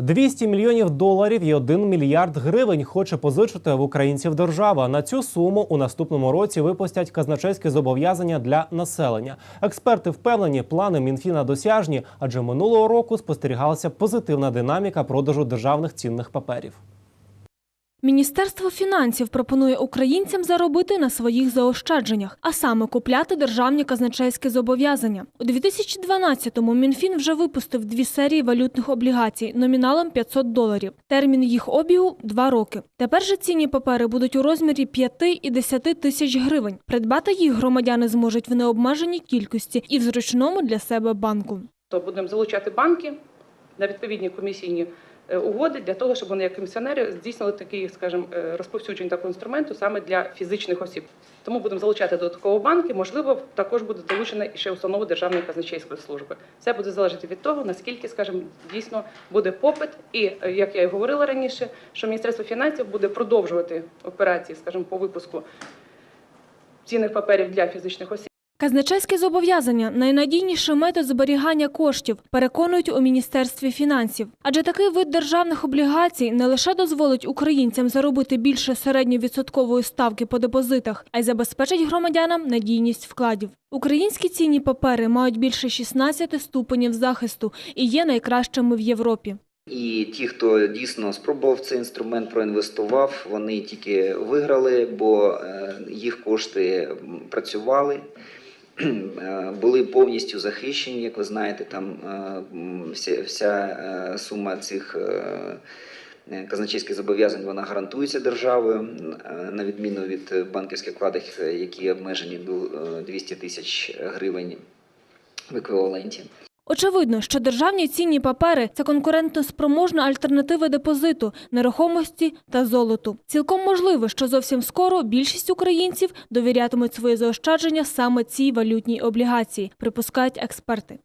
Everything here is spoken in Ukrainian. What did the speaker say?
200 мільйонів доларів і 1 мільярд гривень хоче позичити в українців держава. На цю суму у наступному році випустять казначейські зобов'язання для населення. Експерти впевнені, плани Мінфіна досяжні, адже минулого року спостерігалася позитивна динаміка продажу державних цінних паперів. Міністерство фінансів пропонує українцям заробити на своїх заощадженнях, а саме купляти державні казначейські зобов'язання. У 2012-му Мінфін вже випустив дві серії валютних облігацій номіналом 500 доларів. Термін їх обігу – два роки. Тепер же цінні папери будуть у розмірі 5 і 10 тисяч гривень. Придбати їх громадяни зможуть в необмеженій кількості і в зручному для себе банку. то будемо залучати банки на відповідні комісійні угоди для того, щоб вони як комісіонери здійснили такий, скажімо, е, розповсюдження такого інструменту саме для фізичних осіб. Тому будемо залучати додатково банки. Можливо, також буде залучена і ще установа Державної казначейської служби. Це буде залежати від того, наскільки, скажімо, дійсно буде попит, і е, як я і говорила раніше, що Міністерство фінансів буде продовжувати операції, скажімо, по випуску цінних паперів для фізичних осіб. Казначейські зобов'язання найнадійніший метод зберігання коштів, переконують у міністерстві фінансів. Адже такий вид державних облігацій не лише дозволить українцям заробити більше середньовідсоткової ставки по депозитах, а й забезпечить громадянам надійність вкладів. Українські цінні папери мають більше 16 ступенів захисту і є найкращими в Європі. І ті, хто дійсно спробував цей інструмент, проінвестував, вони тільки виграли, бо е, їх кошти працювали, були повністю захищені. Як ви знаєте, там е, вся, вся е, сума цих е, е, казначейських зобов'язань вона гарантується державою, е, на відміну від банківських вкладів, е, які обмежені до е, 200 тисяч гривень в еквіваленті. Очевидно, що державні цінні папери це конкурентноспроможна альтернатива депозиту, нерухомості та золоту. Цілком можливо, що зовсім скоро більшість українців довірятимуть свої заощадження саме цій валютній облігації, припускають експерти.